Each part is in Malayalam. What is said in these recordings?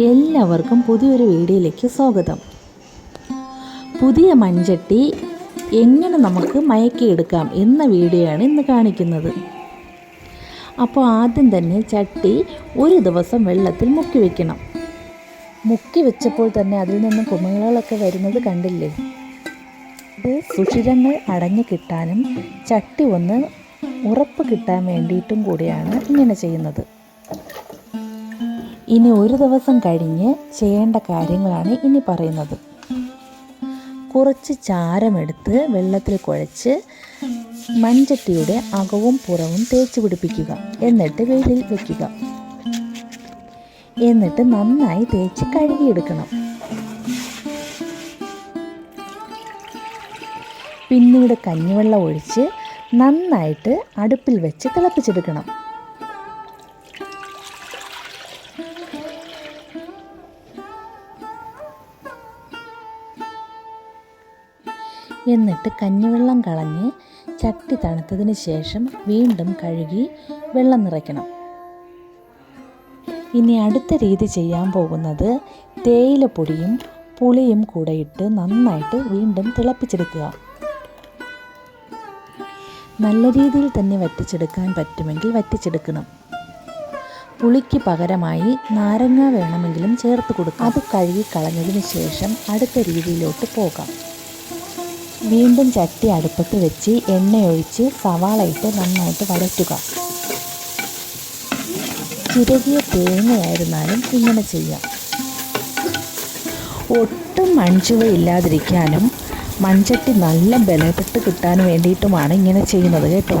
എല്ലാവർക്കും പുതിയൊരു വീഡിയോയിലേക്ക് സ്വാഗതം. പുതിയ മൺചട്ടി എങ്ങനെ നമുക്ക് മയക്കിയെടുക്കാം എന്ന വീഡിയോയാണ് ഇന്ന് കാണിക്കുന്നത്. അപ്പോൾ ആദ്യം തന്നെ ചട്ടി ഒരു ദിവസം വെള്ളത്തിൽ മുക്കി വയ്ക്കണം മുക്കി വെച്ചപ്പോൾ തന്നെ അതിൽ നിന്നും കുമിളകളൊക്കെ വരുന്നത് കണ്ടില്ലേ? ഇത് സുഷിരങ്ങൾ അടഞ്ഞു കിട്ടാനും ചട്ടി ഒന്ന് ഉറപ്പ് കിട്ടാൻ വേണ്ടിയിട്ടും കൂടിയാണ് ഇങ്ങനെ ചെയ്യുന്നത്. ഇനി ഒരു ദിവസം കഴിഞ്ഞ് ചെയ്യേണ്ട കാര്യങ്ങളാണ് ഇനി പറയുന്നത്. കുറച്ച് ചാരമെടുത്ത് വെള്ളത്തിൽ കുഴച്ച് മൺചട്ടിയുടെ അകവും പുറവും തേച്ച് പിടിപ്പിക്കുക. എന്നിട്ട് വെയിലിൽ വയ്ക്കുക എന്നിട്ട് നന്നായി തേച്ച് കഴുകിയെടുക്കണം. പിന്നീട് കഞ്ഞിവെള്ളം ഒഴിച്ച് നന്നായിട്ട് അടുപ്പിൽ വെച്ച് തിളപ്പിച്ചെടുക്കണം. എന്നിട്ട് കഞ്ഞിവെള്ളം കളഞ്ഞ് ചട്ടി തണുത്തതിന് ശേഷം വീണ്ടും കഴുകി വെള്ളം നിറയ്ക്കണം. ഇനി അടുത്ത രീതി ചെയ്യാൻ പോകുന്നത് തേയിലപ്പൊടിയും പുളിയും കൂടെ ഇട്ട് നന്നായിട്ട് വീണ്ടും തിളപ്പിച്ചെടുക്കുക. നല്ല രീതിയിൽ തന്നെ വറ്റിച്ചെടുക്കാൻ പറ്റുമെങ്കിൽ വറ്റിച്ചെടുക്കണം. പുളിക്ക് പകരമായി നാരങ്ങ വേണമെങ്കിലും ചേർത്ത് കൊടുക്കുക അത് കഴുകി കളഞ്ഞതിന് ശേഷം അടുത്ത രീതിയിലോട്ട് പോകാം. വീണ്ടും ചട്ടി അടുപ്പത്ത് വെച്ച് എണ്ണയൊഴിച്ച് സവാള ഇട്ട് നന്നായിട്ട് വഴറ്റുക. ചിരകിയ തേങ്ങയായിരുന്നാലും ഇങ്ങനെ ചെയ്യാം. ഒട്ടും മൺചുവയില്ലാതിരിക്കാനും മൺചട്ടി നല്ല ബലപ്പെട്ട് കിട്ടാൻ വേണ്ടിയിട്ടുമാണ് ഇങ്ങനെ ചെയ്യുന്നത് കേട്ടോ.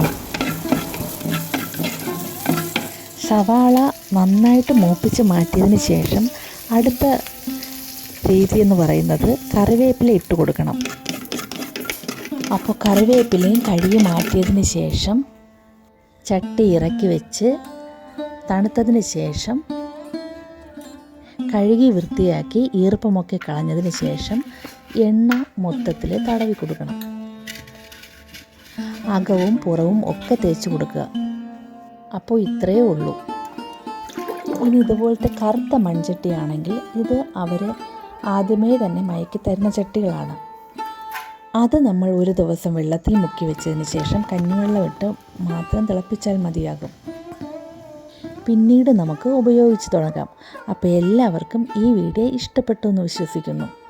സവാള നന്നായിട്ട് മൂപ്പിച്ച് മാറ്റിയതിന് ശേഷം അടുത്ത രീതി എന്ന് പറയുന്നത് കറിവേപ്പില ഇട്ട് കൊടുക്കണം. അപ്പോൾ കറിവേപ്പിലയും കഴുകി മാറ്റിയതിന് ശേഷം ചട്ടി ഇറക്കി വെച്ച് തണുത്തതിന് ശേഷം കഴുകി വൃത്തിയാക്കി ഈർപ്പമൊക്കെ കളഞ്ഞതിന് ശേഷം എണ്ണ മൊത്തത്തിൽ തടവി കൊടുക്കണം. അകവും പുറവും ഒക്കെ തേച്ച് കൊടുക്കുക. അപ്പോൾ ഇത്രയേ ഉള്ളൂ. ഇനി ഇതുപോലത്തെ കറുത്ത മൺചട്ടിയാണെങ്കിൽ ഇത് അവർ ആദ്യമേ തന്നെ മയക്കി തരുന്ന ചട്ടികളാണ്. അത് നമ്മൾ ഒരു ദിവസം വെള്ളത്തിൽ മുക്കി വെച്ചതിന് ശേഷം കഞ്ഞിവെള്ളം ഇട്ട് മാത്രം തിളപ്പിച്ചാൽ മതിയാകും. പിന്നീട് നമുക്ക് ഉപയോഗിച്ച് തുടങ്ങാം. അപ്പോൾ എല്ലാവർക്കും ഈ വീഡിയോ ഇഷ്ടപ്പെട്ടു എന്ന് വിശ്വസിക്കുന്നു.